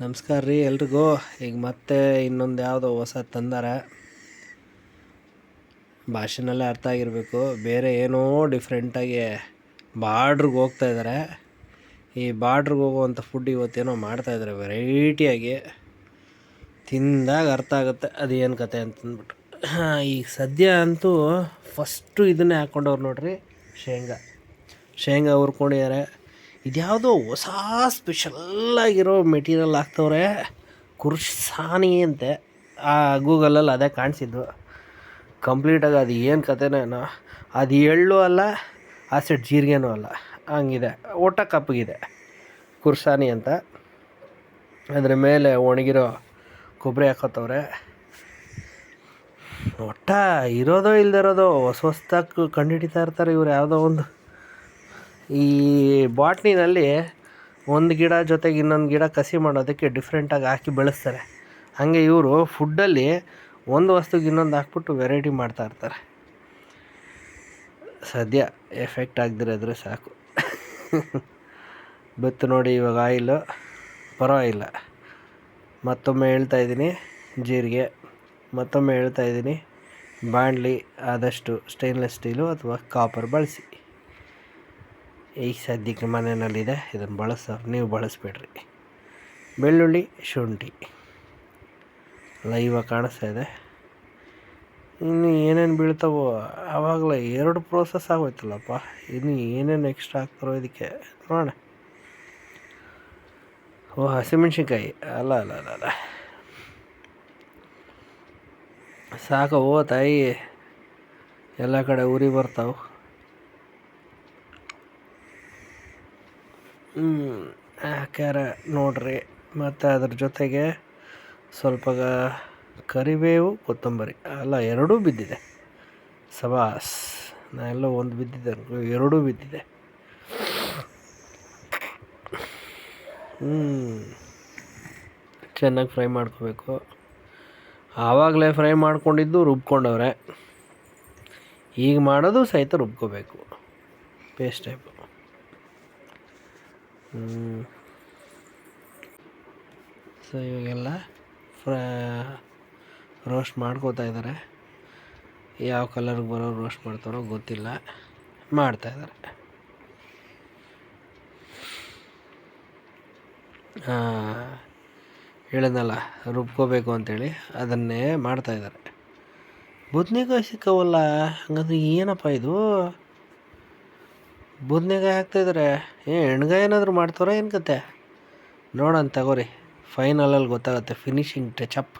ನಮಸ್ಕಾರ ರೀ ಎಲ್ರಿಗೂ. ಈಗ ಮತ್ತೆ ಇನ್ನೊಂದು ಯಾವುದೋ ಹೊಸ ತಂದಾರ. ಭಾಷೆನಲ್ಲೇ ಅರ್ಥ ಆಗಿರಬೇಕು. ಬೇರೆ ಏನೋ ಡಿಫ್ರೆಂಟಾಗಿ ಬಾರ್ಡ್ರಿಗೆ ಹೋಗ್ತಾ ಇದ್ದಾರೆ ಈ ಬಾರ್ಡ್ರಿಗೆ ಹೋಗುವಂಥ ಫುಡ್ ಇವತ್ತೇನೋ ಮಾಡ್ತಾಯಿದ್ದಾರೆ ವೆರೈಟಿಯಾಗಿ ತಿಂದಾಗ ಅರ್ಥ ಆಗುತ್ತೆ. ಅದು ಏನು ಕತೆ ಅಂತಂದ್ಬಿಟ್ಟು. ಈಗ ಸದ್ಯ ಅಂತೂ ಫಸ್ಟು ಇದನ್ನೇ ಹಾಕ್ಕೊಂಡವ್ರು ನೋಡ್ರಿ ಶೇಂಗಾ. ಶೇಂಗಾ ಹುರ್ಕೊಂಡಿದ್ದಾರೆ ಇದ್ಯಾವುದೋ ಹೊಸ ಸ್ಪೆಷಲ್ಲಾಗಿರೋ ಮೆಟೀರಿಯಲ್ ಹಾಕ್ತವ್ರೆ. ಕುರ್ಸಾನಿ ಅಂತೆ. ಆ ಗೂಗಲಲ್ಲಿ ಅದೇ ಕಾಣಿಸಿದ್ದು. ಕಂಪ್ಲೀಟಾಗಿ ಅದು ಏನು ಕತೆನೇನೋ ಅದು ಎಳ್ಳು ಅಲ್ಲ ಆ ಸೆಟ್ ಜೀರಿಗೆನೂ ಅಲ್ಲ. ಹಂಗಿದೆ. ಒಟ್ಟ ಕಪ್ಪಗಿದೆ ಕುರ್ಸಾನಿ ಅಂತ. ಅದ್ರ ಮೇಲೆ ಒಣಗಿರೋ ಕೊಬ್ಬರಿ ಹಾಕೋತವ್ರೆ. ಒಟ್ಟ ಇರೋದೋ ಇಲ್ದಿರೋದೋ ಹೊಸ ಹೊಸ್ದಾಗಿ ಕಂಡುಹಿಡಿತಾ ಇರ್ತಾರೆ ಇವ್ರು. ಯಾವುದೋ ಒಂದು ಈ ಬಾಟ್ನಿನಲ್ಲಿ ಒಂದು ಗಿಡ ಜೊತೆಗೆ ಇನ್ನೊಂದು ಗಿಡ ಕಸಿ ಮಾಡೋದಕ್ಕೆ ಡಿಫ್ರೆಂಟಾಗಿ ಹಾಕಿ ಬೆಳೆಸ್ತಾರೆ. ಹಾಗೆ ಇವರು ಫುಡ್ಡಲ್ಲಿ ಒಂದು ವಸ್ತುಗೆ ಇನ್ನೊಂದು ಹಾಕ್ಬಿಟ್ಟು ವೆರೈಟಿ ಮಾಡ್ತಾ ಇರ್ತಾರೆ. ಸದ್ಯ ಎಫೆಕ್ಟ್ ಆಗದಿರೋದ್ರೆ ಸಾಕು. ಬಿತ್ತು ನೋಡಿ, ಇವಾಗ ಆಯಿಲು ಪರವಾಗಿಲ್ಲ. ಮತ್ತೊಮ್ಮೆ ಹೇಳ್ತಾ ಇದ್ದೀನಿ, ಜೀರಿಗೆ. ಮತ್ತೊಮ್ಮೆ ಹೇಳ್ತಾ ಇದ್ದೀನಿ ಬಾಣಲಿ ಆದಷ್ಟು ಸ್ಟೈನ್ಲೆಸ್ ಸ್ಟೀಲು ಅಥವಾ ಕಾಪರ್ ಬಳಸಿ. ಈಗ ಸದ್ಯಕ್ಕೆ ಮನೆಯಲ್ಲಿದೆ. ಇದನ್ನು ಬಳಸೋ, ನೀವು ಬಳಸಬೇಡ್ರಿ. ಬೆಳ್ಳುಳ್ಳಿ, ಶುಂಠಿ. ಲೈವ ಕಾಣಿಸ್ತಾ ಇದೆ. ಇನ್ನು ಏನೇನು ಬೀಳ್ತಾವೋ ಆವಾಗಲೇ ಎರಡು ಪ್ರೋಸೆಸ್ ಆಗೋಯ್ತಲ್ಲಪ್ಪ. ಇನ್ನು ಏನೇನು ಎಕ್ಸ್ಟ್ರಾ ಹಾಕ್ತಾರೋ ಇದಕ್ಕೆ, ನೋಡೋಣ. ಓ, ಹಸಿಮೆಣ್ಸಿನ್ಕಾಯಿ. ಅಲ್ಲ ಅಲ್ಲ ಅಲ್ಲ ಅಲ್ಲ. ಸಾಕು, ಓ, ತಾಯಿ. ಎಲ್ಲ ಕಡೆ ಉರಿ ಬರ್ತಾವೆ. ಹಾಕ್ಯಾರ ನೋಡ್ರಿ, ಮತ್ತು ಅದ್ರ ಜೊತೆಗೆ ಸ್ವಲ್ಪ ಕರಿಬೇವು, ಕೊತ್ತಂಬರಿ, ಅಲ್ಲ ಎರಡೂ ಬಿದ್ದಿದೆ. ಸಬಾಸ್, ನಾ ಎಲ್ಲ ಒಂದು ಬಿದ್ದಿದೆ ಎರಡೂ ಬಿದ್ದಿದೆ. ಹ್ಞೂ ಚೆನ್ನಾಗಿ ಫ್ರೈ ಮಾಡ್ಕೋಬೇಕು. ಆವಾಗಲೇ ಫ್ರೈ ಮಾಡ್ಕೊಂಡಿದ್ದು ರುಬ್ಕೊಂಡವ್ರೆ. ಈಗ ಮಾಡೋದು ಸಹಿತ ರುಬ್ಕೋಬೇಕು. Paste type. ಸೊ ಇವಾಗೆಲ್ಲ ಫ್ರ ರೋಸ್ಟ್ ಮಾಡ್ಕೋತಾ ಇದ್ದಾರೆ ಯಾವ ಕಲರ್ಗೆ ಬರೋ ರೋಸ್ಟ್ ಮಾಡ್ತಾರೋ ಗೊತ್ತಿಲ್ಲ. ಮಾಡ್ತಾಯಿದ್ದಾರೆ ಹೇಳಿದ್ನಲ್ಲ, ರುಬ್ಕೋಬೇಕು ಅಂತೇಳಿ ಅದನ್ನೇ ಮಾಡ್ತಾಯಿದ್ದಾರೆ ಬುದ್ನಿಕಾಯಿ ಸಿಕ್ಕವಲ್ಲ, ಹಂಗಂದ್ರೆ ಏನಪ್ಪ ಇದು? ಬೂದ್ನೆಕಾಯಿ ಹಾಕ್ತಾಯಿದ್ದಾರೆ ಏ ಎಣ್ಗಾಯಿ ಏನಾದರೂ ಮಾಡ್ತಾರೋ ಏನು ಕತೆ? ನೋಡೋಣ ತಗೋರಿ ಫೈನಲಲ್ಲಿ ಗೊತ್ತಾಗುತ್ತೆ ಫಿನಿಶಿಂಗ್ ಟಚಪ್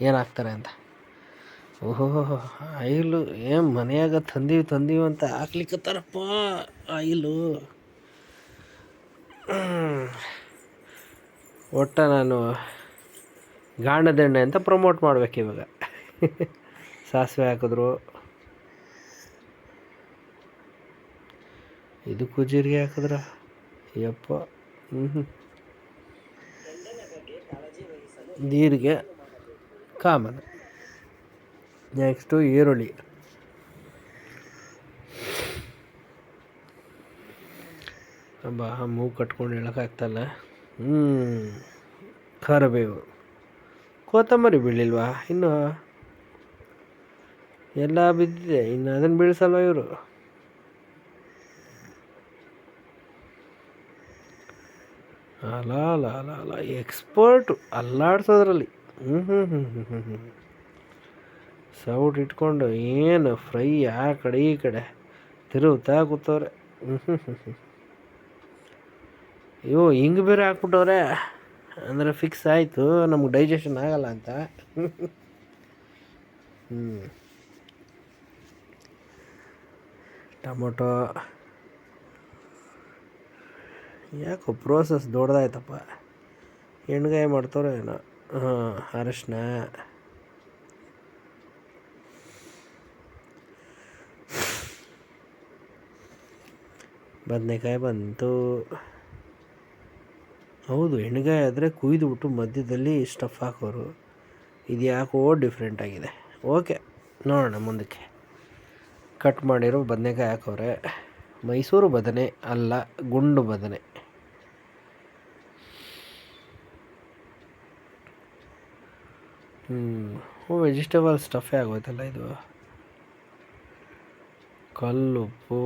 ಏನು ಹಾಕ್ತಾರೆ ಅಂತ. ಓಹೋ, ಆಯಿಲು ಏನು ಮನೆಯಾಗ ತಂದೀವಿ ತಂದೀವಿ ಅಂತ ಹಾಕ್ಲಿಕ್ಕತ್ತಾರಪ್ಪ ಆಯಿಲು. ಒಟ್ಟ ನಾನು ಗಾಣದೆಣ್ಣೆ ಅಂತ ಪ್ರಮೋಟ್ ಮಾಡ್ಬೇಕು ಇವಾಗ. ಸಾಸಿವೆ ಹಾಕಿದ್ರು ಇದಕ್ಕೂ ಜೀರಿಗೆ ಹಾಕಿದ್ರ? ಯಪ್ಪ. ಹ್ಞೂ ಜೀರಿಗೆ ಕಾಮನ್. ನೆಕ್ಸ್ಟು ಈರುಳ್ಳಿ. ಬಾ, ಮೂಗು ಕಟ್ಕೊಂಡು ಹೇಳೋಕ್ಕಾಗ್ತಲ್ಲ ಹ್ಞೂ ಕರಿಬೇವು. ಕೊತ್ತಂಬರಿ ಬೀಳಿಲ್ವಾ? ಇನ್ನು? ಎಲ್ಲ ಬಿದ್ದಿದೆ. ಇನ್ನು ಅದನ್ನು ಬೀಳಿಸಲ್ವ ಇವರು? ಅಲ ಅಲ ಅಲ ಅಲ. ಎಕ್ಸ್ಪರ್ಟು ಅಲ್ಲಾಡ್ಸೋದ್ರಲ್ಲಿ. ಹ್ಞೂ ಹ್ಞೂ ಹ್ಞೂ ಹ್ಞೂ ಹ್ಞೂ ಹ್ಞೂ ಸೌಟ್ ಇಟ್ಕೊಂಡು ಏನು ಫ್ರೈ ಆ ಕಡೆ, ಈ ಕಡೆ. ತಿರುಗುತ್ತಾ ಕೂತವ್ರೆ. ಹ್ಞೂ ಹ್ಞೂ ಹ್ಞೂ ಹ್ಞೂ ಅಯ್ಯೋ ಹಿಂಗೆ ಬೇರೆ ಹಾಕ್ಬಿಟ್ಟವ್ರೆ. ಅಂದರೆ ಫಿಕ್ಸ್ ಆಯಿತು, ನಮ್ಗೆ ಡೈಜೆಷನ್ ಆಗಲ್ಲ ಅಂತ. ಹ್ಞೂ ಟೊಮೊಟೊ ಯಾಕೋ ಪ್ರೋಸೆಸ್ ದೊಡ್ಡದಾಯ್ತಪ್ಪ. ಎಣ್ಗಾಯಿ ಮಾಡ್ತಾರೋ ಏನೋ. ಹಾಂ, ಅರಶಿನ. ಬದನೆಕಾಯಿ ಬಂತು. ಹೌದು ಎಣ್ಗಾಯಿ ಆದರೆ ಕುಯ್ದುಬಿಟ್ಟು ಮಧ್ಯದಲ್ಲಿ ಸ್ಟಫ್ ಹಾಕೋರು. ಇದು ಯಾಕೋ ಡಿಫ್ರೆಂಟ್ ಆಗಿದೆ. ಓಕೆ ನೋಡೋಣ ಮುಂದಕ್ಕೆ. ಕಟ್ ಮಾಡಿರೋ ಬದನೆಕಾಯಿ ಹಾಕೋರೆ. ಮೈಸೂರು ಬದನೆ ಅಲ್ಲ, ಗುಂಡು ಬದನೆ. ಹ್ಞೂ ವೆಜಿಟೇಬಲ್ ಸ್ಟಫೇ ಆಗೋಯ್ತಲ್ಲ ಇದು? ಕಲ್ಲುಪ್ಪು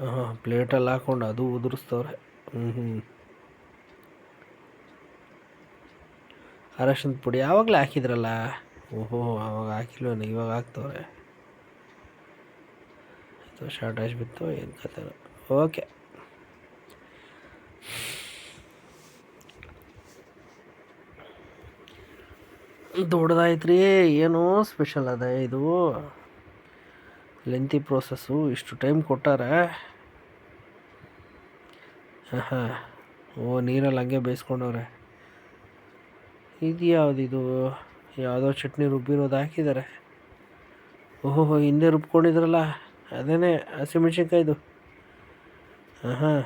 ಹಾಂ ಪ್ಲೇಟಲ್ಲಿ ಹಾಕ್ಕೊಂಡು ಅದು ಉದುರಿಸ್ತವ್ರೆ. ಹ್ಞೂ ಹ್ಞೂ ಅರಶಿನ ಪುಡಿ ಯಾವಾಗಲೇ ಹಾಕಿದ್ರಲ್ಲ? ಓಹೋ, ಆವಾಗ ಹಾಕಿಲ್ವೇನು ಇವಾಗ ಹಾಕ್ತವ್ರೆ. ಶಾರ್ಟೇಜ್ ಬಿತ್ತು, ಏನು ಕತೆ ಓಕೆ ದೊಡ್ಡದಾಯ್ತು ರೀ ಏನೋ ಸ್ಪೆಷಲ್ ಅದ ಇದು. ಲೆಂತಿ ಪ್ರೋಸೆಸ್ಸು ಇಷ್ಟು ಟೈಮ್ ಕೊಟ್ಟಾರೆ. ಹಾಂ ಹಾಂ ಓ, ನೀರಲ್ಲಿ ಹಂಗೆ ಬೇಯಿಸ್ಕೊಂಡವ್ರೆ. ಇದು ಯಾವುದಿದು ಯಾವುದೋ ಚಟ್ನಿ ರುಬ್ಬಿರೋದು ಹಾಕಿದ್ದಾರೆ ಓಹೋ ಹಿಂದೆ ರುಬ್ಕೊಂಡಿದ್ರಲ್ಲ? ಅದೇನೇ ಹಸಿಮೆಣ್ಸಿನ್ಕಾಯ್ದು ಹಾಂ ಹಾಂ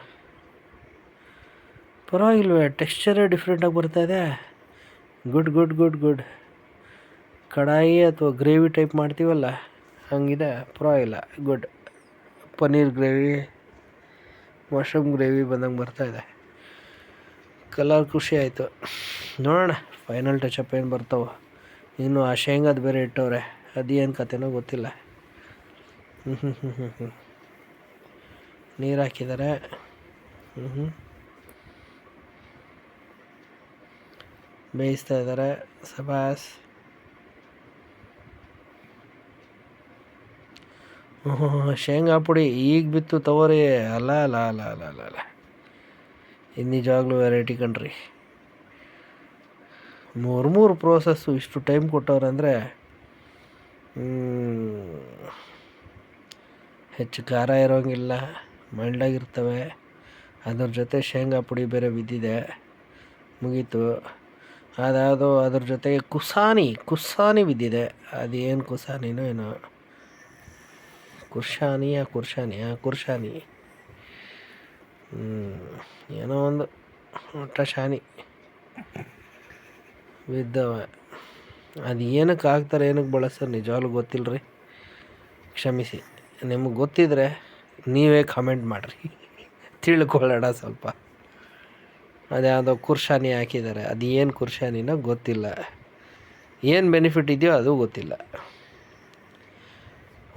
ಪರವಾಗಿಲ್ವೇ ಟೆಕ್ಸ್ಚರೇ ಡಿಫ್ರೆಂಟಾಗಿ ಇದೆ. Good good good good. Kadai ಅಥವಾ ಗ್ರೇವಿ ಟೈಪ್ ಮಾಡ್ತೀವಲ್ಲ, ಹಂಗಿದೆ ಇಲ್ಲ, good. Paneer gravy, mushroom gravy ಬಂದಂಗೆ ಬರ್ತಾಯಿದೆ ಕಲರ್ ಖುಷಿ ಆಯಿತು. ನೋಡೋಣ, ಫೈನಲ್ ಟಚಪ್ ಏನು ಬರ್ತಾವೆ. ಇನ್ನು ಆ ಶೇಂಗಾದ ಬೇರೆ ಇಟ್ಟವ್ರೆ, ಅದೇನು ಕತೆನೋ ಗೊತ್ತಿಲ್ಲ. ಹ್ಞೂ ಹ್ಞೂ ಹ್ಞೂ ಹ್ಞೂ ಹ್ಞೂ ನೀರು ಹಾಕಿದ್ದಾರೆ ಹ್ಞೂ ಹ್ಞೂ ಬೇಯಿಸ್ತಾ ಇದ್ದಾರೆ. ಸಬಾಸ್. ಶೇಂಗಾ ಪುಡಿ ಈಗ ಬಿತ್ತು ತಗೋರಿ ಅಲ್ಲ ಅಲ್ಲ ಅಲ್ಲ ಅಲ್ಲ ಅಲ್ಲ ಅಲ್ಲ. ಇದು ನಿಜವಾಗ್ಲೂ ವೆರೈಟಿ ಕಣ್ರಿ. ಮೂರು ಮೂರು ಪ್ರೋಸೆಸ್ಸು ಇಷ್ಟು ಟೈಮ್ ಕೊಟ್ಟವ್ರಂದರೆ ಹೆಚ್ಚು ಖಾರ ಇರೋಂಗಿಲ್ಲ. ಮೈಲ್ಡಾಗಿರ್ತವೆ ಅದ್ರ ಜೊತೆ ಶೇಂಗಾ ಪುಡಿ ಬೇರೆ ಬಿದ್ದಿದೆ. ಮುಗೀತು. ಅದಾವುದು ಅದ್ರ ಜೊತೆಗೆ ಕುಸಾನಿ ಕುಸಾನಿ ಬಿದ್ದಿದೆ. ಅದೇನು ಕುಸಾನಿನೋ ಏನೋ ಕುರ್ಶಾನಿಯ ಕುರ್ಶಾನಿಯ ಕುರ್ಶಾನಿ ಏನೋ ಒಂದು ಒಟ್ಟ ಶಾನಿ. ಬಿದ್ದವ. ಅದು ಏನಕ್ಕೆ ಹಾಕ್ತಾರೆ ಏನಕ್ಕೆ ಬಳಸ್ತಾರೆ ನಿಜವಾಗ್ಲೂ ಗೊತ್ತಿಲ್ಲ ರೀ ಕ್ಷಮಿಸಿ. ನಿಮಗೆ ಗೊತ್ತಿದ್ರೆ ನೀವೇ ಕಮೆಂಟ್ ಮಾಡಿರಿ. ತಿಳ್ಕೊಳ್ಳೋಣ ಸ್ವಲ್ಪ. ಅದ್ಯಾವುದೋ ಕುರ್ಶಾನಿ ಹಾಕಿದ್ದಾರೆ. ಅದು ಏನು ಕುರ್ಶಾನಿನೋ ಗೊತ್ತಿಲ್ಲ. ಏನು ಬೆನಿಫಿಟ್ ಇದೆಯೋ ಅದು ಗೊತ್ತಿಲ್ಲ.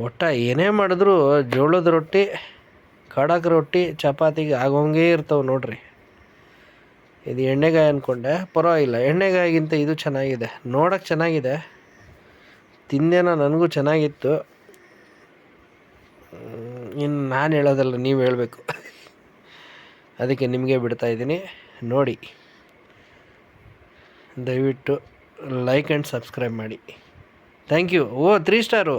ಒಟ್ಟು ಏನೇ ಮಾಡಿದ್ರು ಜೋಳದ ರೊಟ್ಟಿ, ಖಡಕ್ ರೊಟ್ಟಿ, ಚಪಾತಿಗೆ ಆಗೋಂಗೇ ಇರ್ತವೆ ನೋಡ್ರಿ. ಇದು ಎಣ್ಣೆಗಾಯಿ ಅಂದ್ಕೊಂಡೆ ಪರವಾಗಿಲ್ಲ. ಎಣ್ಣೆಗಾಯಿಗಿಂತ ಇದು ಚೆನ್ನಾಗಿದೆ. ನೋಡೋಕ್ಕೆ ಚೆನ್ನಾಗಿದೆ. ತಿಂದೇನೋ ನನಗೂ ಚೆನ್ನಾಗಿತ್ತು. ಇನ್ನು ನಾನು ಹೇಳೋದಲ್ಲ, ನೀವು ಹೇಳಬೇಕು. ಅದಕ್ಕೆ ನಿಮಗೆ ಬಿಡ್ತಾ ಇದ್ದೀನಿ. ನೋಡಿ. ದಯವಿಟ್ಟು ಲೈಕ್ ಆ್ಯಂಡ್ ಸಬ್ಸ್ಕ್ರೈಬ್ ಮಾಡಿ. Thank you O three star